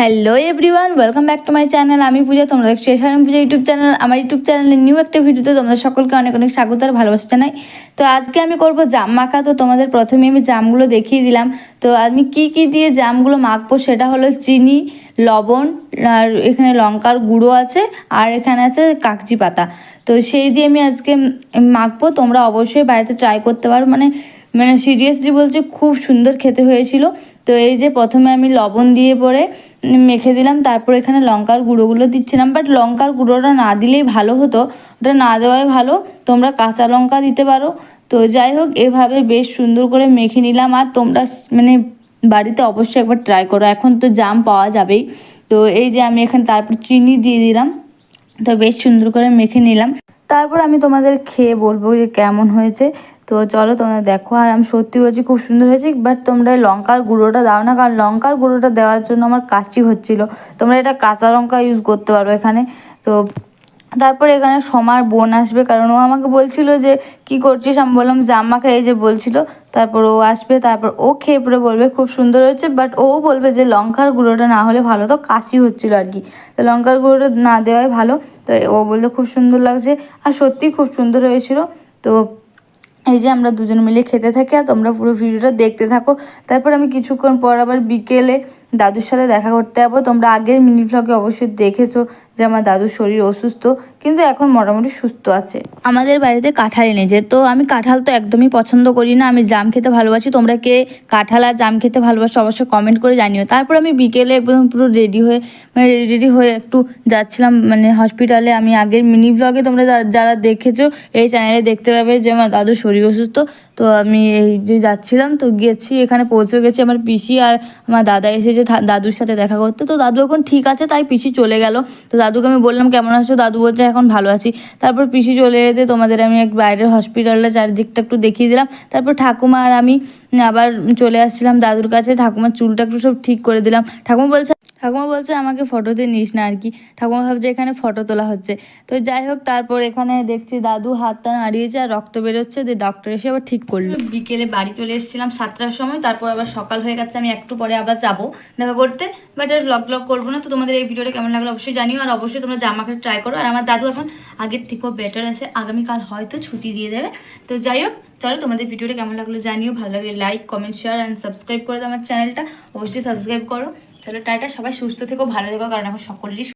Hello everyone welcome back to my channel আমি পূজা তোমরা দেখছ এসআরএম পূজা ইউটিউব চ্যানেল আমার ইউটিউব চ্যানেলে নিউ একটা ভিডিওতে তোমাদের সকলকে অনেক অনেক স্বাগত আর ভালোবাসা জানাই। তো আজকে আমি করব জাম মাখা। তো তোমাদের প্রথমে আমি জামগুলো দেখিয়ে দিলাম। তো আমি কি কি দিয়ে জামগুলো মাখবো সেটা হলো চিনি, লবণ, আর এখানে লঙ্কার গুঁড়ো আছে, আর এখানে আছে কাকচি পাতা। তো সেই দিয়ে আমি আজকে মাখবো। তোমরা অবশ্যই বাড়িতে ট্রাই করতে পারো। মানে মানে সিরিয়াসলি বলছে, খুব সুন্দর খেতে হয়েছিল। তো এই যে প্রথমে আমি লবণ দিয়ে পরে মেখে দিলাম, তারপর এখানে লঙ্কার গুঁড়োগুলো দিচ্ছিলাম বাট লঙ্কার গুঁড়োটা না দিলেই ভালো হতো, ওটা না দেওয়াই ভালো, তোমরা কাঁচা লঙ্কা দিতে পারো। তো যাই হোক, এভাবে বেশ সুন্দর করে মেখে নিলাম, আর তোমরা মানে বাড়িতে অবশ্যই একবার ট্রাই করো, এখন তো জাম পাওয়া যাবেই। তো এই যে আমি এখানে তারপর চিনি দিয়ে দিলাম, তো বেশ সুন্দর করে মেখে নিলাম। তারপর আমি তোমাদের খেয়ে বলব যে কেমন হয়েছে। তো চলো তোমরা দেখো, আর আমি সত্যি বলছি খুব সুন্দর হয়েছে বাট তোমরা লঙ্কার গুঁড়োটা দাও না, কারণ লঙ্কার গুঁড়োটা দেওয়ার জন্য আমার কাশি হচ্ছিল। তোমরা এটা কাঁচা লঙ্কা ইউজ করতে পারো এখানে। তো তারপর এখানে সমার বোন আসবে, কারণ ও আমাকে বলছিল যে, কি করছিস? আমি বললাম জামাকে এই যে বলছিল। তারপর ও আসবে, তারপর ও খেয়ে পরে বলবে, খুব সুন্দর হয়েছে। বাট ও বলবে যে, লঙ্কার গুঁড়োটা না হলে ভালো। তো কাশি হচ্ছিল আর কি। তো লঙ্কার গুঁড়োটা না দেওয়াই ভালো। তো ও বলল, খুব সুন্দর লাগছে। আর সত্যি খুব সুন্দর হয়েছিল। তো এই যে আমরা দুজন মিলে খেতে থাকি আর তোমরা পুরো ভিডিওটা দেখতে থাকো। তারপর আমি কিছুক্ষণ পর আবার বিকেলে দাদুর সাথে দেখা করতে যাব। তোমরা আগের মিনি ভ্লগে অবশ্যই দেখেছ যে আমার দাদুর শরীর অসুস্থ, কিন্তু এখন মোটামুটি সুস্থ আছে। আমাদের বাড়িতে কাঁঠাল এনেছে, তো আমি কাঁঠাল তো একদমই পছন্দ করি না। আমি জাম খেতে ভালোবাসি। তোমরা কে কাঁঠাল আর জাম খেতে ভালোবাসো অবশ্যই কমেন্ট করে জানিও। তারপর আমি বিকেলে একদম পুরো রেডি হয়ে মানে রেডি হয়ে একটু যাচ্ছিলাম মানে হসপিটালে আমি আগের মিনি ভ্লগে তোমরা যারা দেখেছ, এই চ্যানেলে দেখতে পাবে যে আমার দাদুর শরীর অসুস্থ। তো আমি এই যে যাচ্ছিলাম, তো গেছি এখানে পৌঁছে গেছি আমার পিসি আর আমার দাদা এসেছে। ঠা- দাদুর সাথে দেখা করতে। তো দাদু এখন ঠিক আছে, তাই পিসি চলে গেল। তো দাদুকে আমি বললাম, কেমন আছো? দাদু বলছে, এখন ভালো আছি। তারপর পিসি চলে যেতে তোমাদের আমি এক বাইরের হসপিটালটা চারিদিকটা একটু দেখিয়ে দিলাম। তারপর ঠাকুমা আর আমি আবার চলে আসছিলাম দাদুর কাছে। ঠাকুমার চুলটা একটু সব ঠিক করে দিলাম। ঠাকুমা বলছে ঠাকুমা বলছে, আমাকে ফটোতে নিস না আর কি ঠাকুমা ভাবছে, এখানে ফটো তোলা হচ্ছে। তো যাই হোক, তারপর এখানে দেখছি দাদু হাতটা নাড়িয়েছে আর রক্ত বেরোচ্ছে। দিয়ে ডক্টর এসে আবার ঠিক করল। বিকেলে বাড়ি চলে এসেছিলাম সাতটার সময়। তারপর আবার সকাল হয়ে গেছে, আমি একটু পরে আবার যাব। দেখা করতে বাট আর ব্লগ ব্লগ করব না, তো তোমাদের এই ভিডিওটা কেমন লাগল অবশ্যই জানিও, আর অবশ্যই তোমরা জামা জামাকে ট্রাই করো, আর আমার দাদু এখন আগের থেকেও বেটার আছে, আগামীকাল হয়তো ছুটি দিয়ে দেবে, তো যাই হোক, চলো তোমাদের ভিডিওটা কেমন লাগল জানিও, ভালো লাগলে like comment share and subscribe করে দাও আমার চ্যানেলটা অবশ্যই সাবস্ক্রাইব করো, চলো টাটা, সবাই সুস্থ থেকো, ভালো থেকো, কারণ এখন সকলেরই